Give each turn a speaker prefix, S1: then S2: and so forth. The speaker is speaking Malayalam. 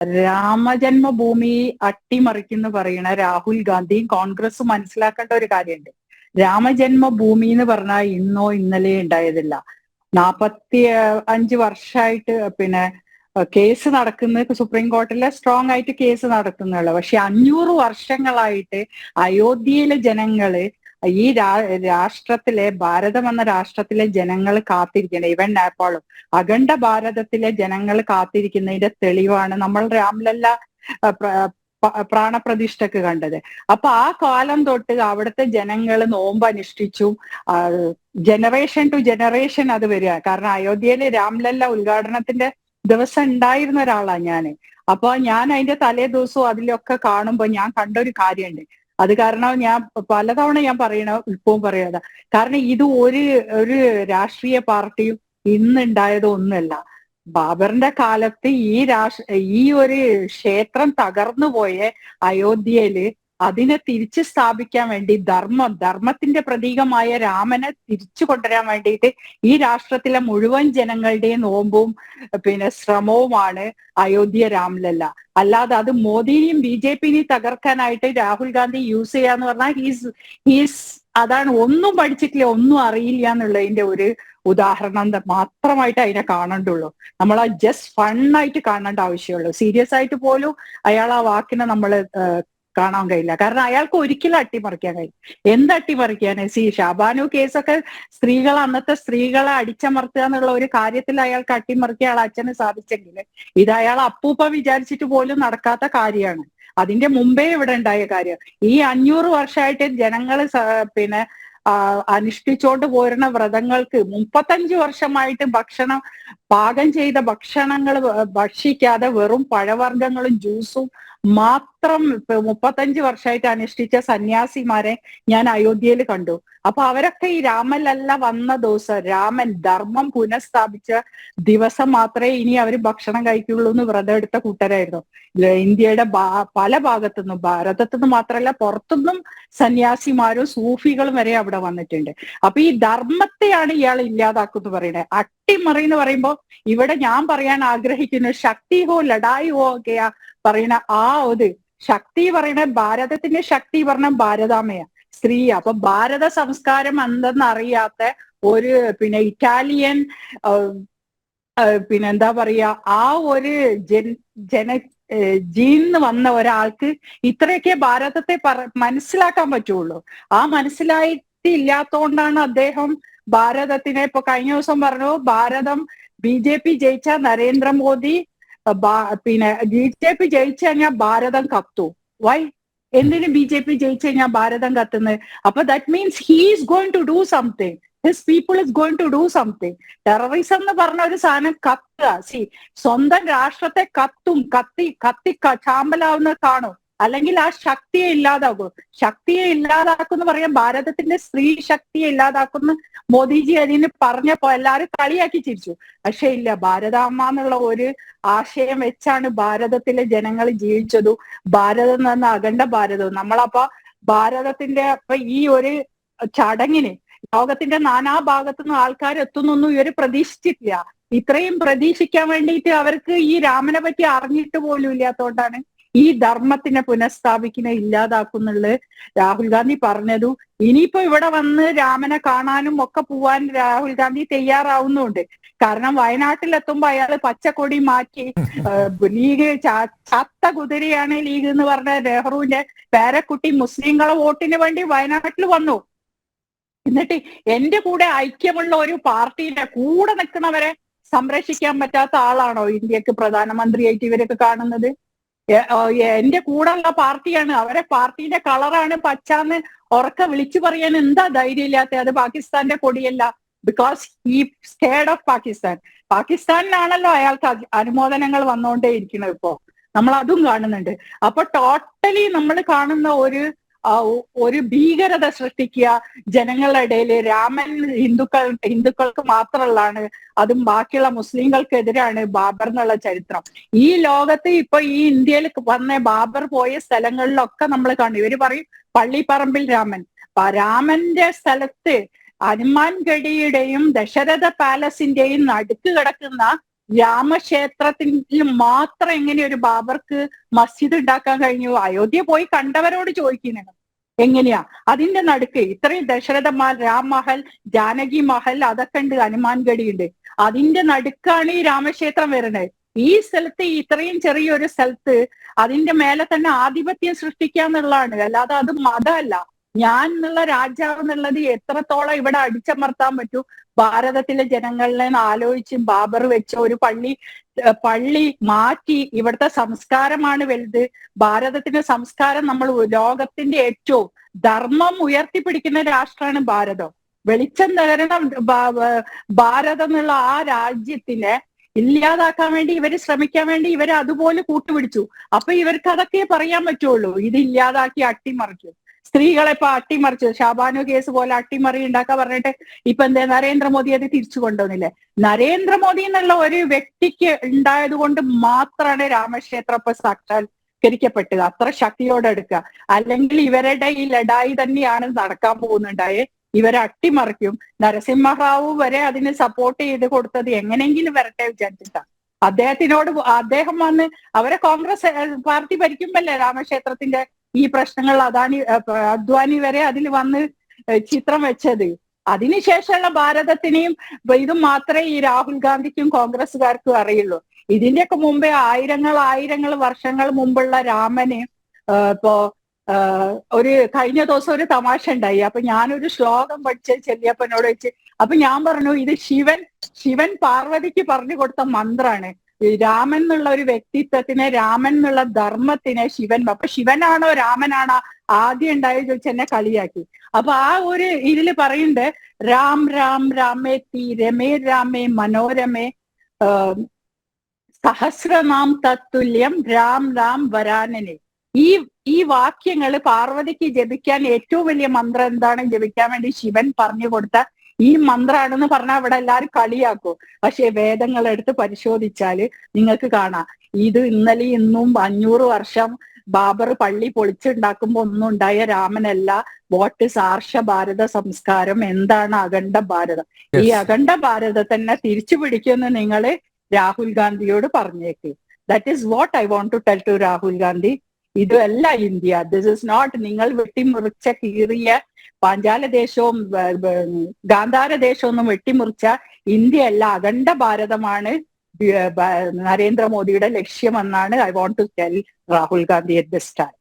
S1: രാമജന്മഭൂമി അട്ടിമറിക്കുന്ന പറയുന്ന രാഹുൽ ഗാന്ധിയും കോൺഗ്രസ് മനസ്സിലാക്കേണ്ട ഒരു കാര്യമുണ്ട്. രാമജന്മഭൂമി എന്ന് പറഞ്ഞാൽ ഇന്നോ ഇന്നലെ ഉണ്ടായതില്ല. നാപ്പത്തി അഞ്ച് വർഷമായിട്ട് പിന്നെ കേസ് നടക്കുന്ന സുപ്രീം കോർട്ടിലെ സ്ട്രോങ് ആയിട്ട് കേസ് നടക്കുന്നുള്ളു. പക്ഷെ അഞ്ഞൂറ് വർഷങ്ങളായിട്ട് അയോധ്യയിലെ ജനങ്ങൾ ഈ രാഷ്ട്രത്തിലെ ഭാരതം എന്ന രാഷ്ട്രത്തിലെ ജനങ്ങൾ കാത്തിരിക്കുന്നത് ഇവൻ നേപ്പാളും അഖണ്ഡ ഭാരതത്തിലെ ജനങ്ങൾ കാത്തിരിക്കുന്നതിന്റെ തെളിവാണ് നമ്മൾ രാംലല്ല പ്രാണപ്രതിഷ്ഠക്ക് കണ്ടത്. അപ്പൊ ആ കാലം തൊട്ട് അവിടുത്തെ ജനങ്ങൾ നോമ്പ് അനുഷ്ഠിച്ചു ജനറേഷൻ ടു ജനറേഷൻ അത് വരിക. കാരണം അയോധ്യയിലെ രാംലല്ല ഉദ്ഘാടനത്തിന്റെ ദിവസം ഉണ്ടായിരുന്ന ഒരാളാണ് ഞാൻ അപ്പൊ ഞാൻ അതിന്റെ തലേ ദിവസവും അതിലൊക്കെ കാണുമ്പോൾ ഞാൻ കണ്ടൊരു കാര്യമുണ്ട്. അത് കാരണം ഞാൻ പലതവണ ഞാൻ പറയണ ഇപ്പവും പറയണത്. കാരണം ഇത് ഒരു ഒരു രാഷ്ട്രീയ പാർട്ടിയും ഇന്നുണ്ടായതൊന്നുമല്ല ബാബറിന്റെ കാലത്ത് ഈ രാഷ്ട്ര ഈ ഒരു ക്ഷേത്രം തകർന്നു പോയ അയോധ്യയിൽ അതിനെ തിരിച്ചു സ്ഥാപിക്കാൻ വേണ്ടി ധർമ്മം ധർമ്മത്തിന്റെ പ്രതീകമായ രാമനെ തിരിച്ചു കൊണ്ടുവരാൻ വേണ്ടിയിട്ട് ഈ രാഷ്ട്രത്തിലെ മുഴുവൻ ജനങ്ങളുടെയും നോമ്പും പിന്നെ ശ്രമവുമാണ് അയോധ്യ രാംലല്ല അല്ലാതെ അത് മോദിനെയും ബി ജെ പിനെയും തകർക്കാനായിട്ട് രാഹുൽ ഗാന്ധി യൂസ് ചെയ്യാന്ന് പറഞ്ഞാൽ ഹീസ് ഹീസ് അതാണ് ഒന്നും പഠിച്ചിട്ടില്ല ഒന്നും അറിയില്ല എന്നുള്ളതിന്റെ ഒരു ഉദാഹരണം മാത്രമായിട്ട് അതിനെ കാണണ്ടുള്ളൂ. നമ്മൾ ആ ജസ്റ്റ് ഫണ്ണായിട്ട് കാണേണ്ട ആവശ്യമുള്ളൂ. സീരിയസ് ആയിട്ട് പോലും അയാൾ ആ വാക്കിനെ നമ്മൾ കാണാൻ കഴിയില്ല. കാരണം അയാൾക്ക് ഒരിക്കലും അട്ടിമറിക്കാൻ കഴിയും എന്ത് അട്ടിമറിക്കാന് സി ഷാബാനു കേസൊക്കെ സ്ത്രീകൾ അന്നത്തെ സ്ത്രീകളെ അടിച്ചമർത്തുക എന്നുള്ള ഒരു കാര്യത്തിൽ അയാൾക്ക് അട്ടിമറിക്കുക അയാൾ അച്ഛന് സാധിച്ചെങ്കിൽ ഇത് അയാൾ അപ്പൂപ്പ വിചാരിച്ചിട്ട് പോലും നടക്കാത്ത കാര്യമാണ്. അതിന്റെ മുമ്പേ ഇവിടെ ഉണ്ടായ കാര്യം. ഈ അഞ്ഞൂറ് വർഷമായിട്ട് ജനങ്ങൾ പിന്നെ അനുഷ്ഠിച്ചോണ്ട് പോരുന്ന വ്രതങ്ങൾക്ക് മുപ്പത്തഞ്ച് വർഷമായിട്ട് ഭക്ഷണം പാകം ചെയ്ത ഭക്ഷണങ്ങൾ ഭക്ഷിക്കാതെ വെറും പഴവർഗങ്ങളും ജ്യൂസും മാത്രം മുപ്പത്തഞ്ച് വർഷമായിട്ട് അനുഷ്ഠിച്ച സന്യാസിമാരെ ഞാൻ അയോധ്യയിൽ കണ്ടു. അപ്പൊ അവരൊക്കെ ഈ രാമനല്ല വന്ന ദിവസം രാമൻ ധർമ്മം പുനഃസ്ഥാപിച്ച ദിവസം മാത്രമേ ഇനി അവർ ഭക്ഷണം കഴിക്കുള്ളൂ എന്ന് വ്രതം എടുത്ത കൂട്ടരായിരുന്നു. ഇന്ത്യയുടെ പല ഭാഗത്തുനിന്നും ഭാരതത്തുനിന്ന് മാത്രമല്ല പുറത്തുനിന്നും സന്യാസിമാരും സൂഫികളും വരെ അവിടെ വന്നിട്ടുണ്ട്. അപ്പൊ ഈ ധർമ്മത്തെയാണ് ഇയാൾ ഇല്ലാതാക്കുന്നു പറയുന്നത്. അട്ടിമറി എന്ന് പറയുമ്പോൾ ഇവിടെ ഞാൻ പറയാൻ ആഗ്രഹിക്കുന്നു ശക്തി ഹോ ലഡായി ഹോ ഒക്കെയാ പറയുന്ന ആ ഒരു ശക്തി പറയണ ഭാരതത്തിന്റെ ശക്തി പറഞ്ഞ ഭാരതാമയ സ്ത്രീ അപ്പൊ ഭാരത സംസ്കാരം എന്തെന്ന് അറിയാത്ത ഒരു പിന്നെ ഇറ്റാലിയൻ പിന്നെ എന്താ പറയാ ആ ഒരു ജൻ ജന ജീന്ന് വന്ന ഒരാൾക്ക് ഇത്രയൊക്കെ ഭാരതത്തെ മനസ്സിലാക്കാൻ പറ്റുള്ളൂ. ആ മനസ്സിലായിട്ടില്ലാത്തോണ്ടാണ് അദ്ദേഹം ഭാരതത്തിനെ ഇപ്പൊ കഴിഞ്ഞ ദിവസം പറഞ്ഞു ഭാരതം ബി ജെ പി ജയിച്ച നരേന്ദ്രമോദി പിന്നെ ബി ജെ പി ജയിച്ചു കഴിഞ്ഞാൽ ഭാരതം കത്തു. വൈ എന്തിന് ബി ജെ പി ജയിച്ചു കഴിഞ്ഞാൽ ഭാരതം കത്തുന്നത്? അപ്പൊ that means his going to do something his people is going to do something terrorism എന്ന് പറഞ്ഞ ഒരു സാധനം കത്തുക. സി സ്വന്തം രാഷ്ട്രത്തെ കത്തും കത്തി കത്തി ചാമ്പലാവുന്ന കാണും. അല്ലെങ്കിൽ ആ ശക്തിയെ ഇല്ലാതാക്കും. ശക്തിയെ ഇല്ലാതാക്കുന്നു പറയാൻ ഭാരതത്തിന്റെ സ്ത്രീ ശക്തിയെ ഇല്ലാതാക്കുന്ന മോദിജി അതിന് പറഞ്ഞപ്പോ എല്ലാരും കളിയാക്കി ചിരിച്ചു. പക്ഷെ ഇല്ല ഭാരതാമ്മ എന്നുള്ള ഒരു ആശയം വെച്ചാണ് ഭാരതത്തിലെ ജനങ്ങൾ ജീവിച്ചതും ഭാരതം പറഞ്ഞ അഖണ്ഡ ഭാരതവും. നമ്മളപ്പോ ഭാരതത്തിന്റെ അപ്പൊ ഈ ഒരു ചടങ്ങിന് ലോകത്തിന്റെ നാനാ നിന്ന് ആൾക്കാർ എത്തുന്നൊന്നും ഇവർ പ്രതീക്ഷിച്ചിട്ടില്ല. ഇത്രയും പ്രതീക്ഷിക്കാൻ വേണ്ടിയിട്ട് അവർക്ക് ഈ രാമനെ പറ്റി അറിഞ്ഞിട്ട് പോലും ഇല്ലാത്തതുകൊണ്ടാണ് ഈ ധർമ്മത്തിനെ പുനഃസ്ഥാപിക്കുന്ന ഇല്ലാതാക്കുന്നുള്ള രാഹുൽ ഗാന്ധി പറഞ്ഞതു. ഇനിയിപ്പോ ഇവിടെ വന്ന് രാമനെ കാണാനും ഒക്കെ പോവാൻ രാഹുൽ ഗാന്ധി തയ്യാറാവുന്നുണ്ട്. കാരണം വയനാട്ടിൽ വയനാട്ടിലെത്തുമ്പോ അയാൾ പച്ചക്കൊടി മാറ്റി ലീഗ് ചത്ത കുതിരയാണ് ലീഗ് എന്ന് പറഞ്ഞ നെഹ്റുവിന്റെ പേരക്കുട്ടി മുസ്ലിങ്ങളെ വോട്ടിന് വേണ്ടി വയനാട്ടിൽ വന്നു. എന്നിട്ട് എന്റെ കൂടെ ഐക്യമുള്ള ഒരു പാർട്ടിയുടെ കൂടെ നിൽക്കുന്നവരെ സംരക്ഷിക്കാൻ പറ്റാത്ത ആളാണോ ഇന്ത്യയ്ക്ക് പ്രധാനമന്ത്രിയായിട്ട് ഇവരൊക്കെ കാണുന്നത്? എന്റെ കൂടെയുള്ള പാർട്ടിയാണ്. അവരെ പാർട്ടിയുടെ കളറാണ് പച്ചാന്ന് ഉറക്ക വിളിച്ചു പറയാൻ എന്താ ധൈര്യമില്ലാത്ത? അത് പാകിസ്ഥാന്റെ കൊടിയല്ല. ബിക്കോസ് ഈ സ്റ്റേഡ് ഓഫ് പാകിസ്ഥാൻ പാകിസ്ഥാനിലാണല്ലോ അയാൾക്ക് അനുമോദനങ്ങൾ വന്നുകൊണ്ടേ ഇരിക്കുന്നത് ഇപ്പോ. നമ്മൾ അതും കാണുന്നുണ്ട്. അപ്പൊ ടോട്ടലി നമ്മൾ കാണുന്ന ഒരു ഒരു ഭീകരത സൃഷ്ടിക്കുക ജനങ്ങളുടെ ഇടയിൽ രാമൻ ഹിന്ദുക്കൾ ഹിന്ദുക്കൾക്ക് മാത്രമുള്ളതാണ് അതും ബാക്കിയുള്ള മുസ്ലിങ്ങൾക്കെതിരാണ് ബാബർ എന്നുള്ള ചരിത്രം. ഈ ലോകത്ത് ഇപ്പൊ ഈ ഇന്ത്യയിൽ വന്ന ബാബർ പോയ സ്ഥലങ്ങളിലൊക്കെ നമ്മൾ കാണും. ഇവർ പറയും പള്ളിപ്പറമ്പിൽ രാമൻ. രാമന്റെ സ്ഥലത്ത് ഹനുമാൻ ഗഡിയുടെയും ദശരഥ പാലസിന്റെയും നടുക്ക് കിടക്കുന്ന രാമക്ഷേത്രത്തിൽ മാത്രം എങ്ങനെ ഒരു ബാബർക്ക് മസ്ജിദ് ഉണ്ടാക്കാൻ കഴിഞ്ഞു? അയോധ്യ പോയി കണ്ടവരോട് ചോദിക്കുന്നു എങ്ങനെയാ? അതിന്റെ നടുക്ക് ഇത്രയും ദശരഥ മഹൽ രാം മഹൽ ജാനകി മഹൽ അതൊക്കെ ഉണ്ട് ഹനുമാൻഗഡി ഉണ്ട്. അതിന്റെ നടുക്കാണ് ഈ രാമക്ഷേത്രം വരുന്നത്. ഈ സ്ഥലത്ത് ഇത്രയും ചെറിയൊരു സ്ഥലത്ത് അതിന്റെ മേലെ തന്നെ ആധിപത്യം സൃഷ്ടിക്കുക എന്നുള്ളതാണ്. അല്ലാതെ അത് മതമല്ല. ഞാൻ എന്നുള്ള രാജാവ് എന്നുള്ളത് എത്രത്തോളം ഇവിടെ അടിച്ചമർത്താൻ പറ്റൂ? ഭാരതത്തിലെ ജനങ്ങളെ ആലോചിച്ചും ബാബർ വെച്ച ഒരു പള്ളി പള്ളി മാറ്റി ഇവിടുത്തെ സംസ്കാരമാണ് വലുത്. ഭാരതത്തിന്റെ സംസ്കാരം നമ്മൾ ലോകത്തിന്റെ ഏറ്റവും ധർമ്മം ഉയർത്തിപ്പിടിക്കുന്ന രാഷ്ട്രമാണ് ഭാരതം. വെളിച്ചം നേരണം ഭാരതം എന്നുള്ള ആ രാജ്യത്തിനെ ഇല്ലാതാക്കാൻ വേണ്ടി ഇവർ ശ്രമിക്കാൻ വേണ്ടി ഇവർ അതുപോലെ കൂട്ടുപിടിച്ചു. അപ്പൊ ഇവർക്ക് അതൊക്കെ പറയാൻ പറ്റുള്ളൂ. ഇത് ഇല്ലാതാക്കി അട്ടിമറിക്കും. സ്ത്രീകളെ ഇപ്പൊ അട്ടിമറിച്ചു. ഷാബാനു കേസ് പോലെ അട്ടിമറി ഉണ്ടാക്കാൻ പറഞ്ഞിട്ട് ഇപ്പൊ എന്താ നരേന്ദ്രമോദി അത് തിരിച്ചു കൊണ്ടുവന്നില്ലേ? നരേന്ദ്രമോദി എന്നുള്ള ഒരു വ്യക്തിക്ക് ഉണ്ടായത് കൊണ്ട് മാത്രമാണ് രാമക്ഷേത്രം ഇപ്പൊ സാക്ഷാത്കരിക്കപ്പെട്ടത് അത്ര ശക്തിയോടെ എടുക്കുക. അല്ലെങ്കിൽ ഇവരുടെ ഈ ലഡായി തന്നെയാണ് നടക്കാൻ പോകുന്നുണ്ടായേ. ഇവരെ അട്ടിമറിക്കും. നരസിംഹറാവു വരെ അതിന് സപ്പോർട്ട് ചെയ്ത് കൊടുത്തത് എങ്ങനെയെങ്കിലും വരട്ടെ വിചാരിച്ചിട്ടാ. അദ്ദേഹത്തിനോട് അദ്ദേഹം വന്ന് അവരെ കോൺഗ്രസ് പാർട്ടി ഭരിക്കുമ്പല്ലേ രാമക്ഷേത്രത്തിന്റെ ഈ പ്രശ്നങ്ങൾ അദാനി അദ്വാനി വരെ അതിൽ വന്ന് ചിത്രം വെച്ചത്. അതിനുശേഷമുള്ള ഭാരതത്തിനെയും ഇതും മാത്രമേ ഈ രാഹുൽ ഗാന്ധിക്കും കോൺഗ്രസ്സുകാർക്കും അറിയുള്ളൂ. ഇതിന്റെയൊക്കെ മുമ്പേ ആയിരങ്ങൾ ആയിരങ്ങൾ വർഷങ്ങൾ മുമ്പുള്ള രാമന് ഇപ്പോ ഒരു കഴിഞ്ഞ ദിവസം ഒരു തമാശ ഉണ്ടായി. അപ്പൊ ഞാനൊരു ശ്ലോകം പഠിച്ച് ചെല്ലിയപ്പനോട് വെച്ച് അപ്പൊ ഞാൻ പറഞ്ഞു ഇത് ശിവൻ ശിവൻ പാർവതിക്ക് പറഞ്ഞു കൊടുത്ത മന്ത്രാണ്. രാമൻ എന്നുള്ള ഒരു വ്യക്തിത്വത്തിനെ രാമൻ എന്നുള്ള ധർമ്മത്തിനെ ശിവൻ അപ്പൊ ശിവനാണോ രാമനാണോ ആദ്യം ഉണ്ടായത് ചോദിച്ച് കളിയാക്കി. അപ്പൊ ആ ഒരു ഇതിൽ പറയുന്നുണ്ട് രാം രാം രാമേ തീ രമേ രാമേ മനോരമേ സഹസ്രനാം തത്തുല്യം രാം രാം വരാനനെ. ഈ ഈ വാക്യങ്ങൾ പാർവതിക്ക് ജപിക്കാൻ ഏറ്റവും വലിയ മന്ത്രം എന്താണ്? ജപിക്കാൻ വേണ്ടി ശിവൻ പറഞ്ഞു കൊടുത്ത ഈ മന്ത്രാണെന്ന് പറഞ്ഞാൽ അവിടെ എല്ലാവരും കളിയാക്കും. പക്ഷെ വേദങ്ങൾ എടുത്ത് പരിശോധിച്ചാൽ നിങ്ങൾക്ക് കാണാം. ഇത് ഇന്നലെ ഇന്നും അഞ്ഞൂറ് വർഷം ബാബർ പള്ളി പൊളിച്ചുണ്ടാക്കുമ്പോ ഒന്നും ഉണ്ടായ രാമനല്ല വോട്ട് ഇസ് ആർഷ ഭാരത സംസ്കാരം എന്താണ് അഖണ്ഡ ഭാരതം? ഈ അഖണ്ഡ തന്നെ തിരിച്ചു പിടിക്കുമെന്ന് നിങ്ങൾ രാഹുൽ ഗാന്ധിയോട് പറഞ്ഞേക്ക്. That is what I want to tell to Rahul Gandhi. ഇതല്ല ഇന്ത്യ. ദിസ് ഇസ് നോട്ട് നിങ്ങൾ വെട്ടിമുറിച്ച കീറിയ പാഞ്ചാല ദേശവും വ- വ- ഗാന്ധാര ദേശവും ഒന്നും വെട്ടിമുറിച്ച ഇന്ത്യ അല്ല അഖണ്ഡ ഭാരതമാണ് നരേന്ദ്രമോദിയുടെ ലക്ഷ്യമെന്നാണ് I want to tell Rahul Gandhi at this time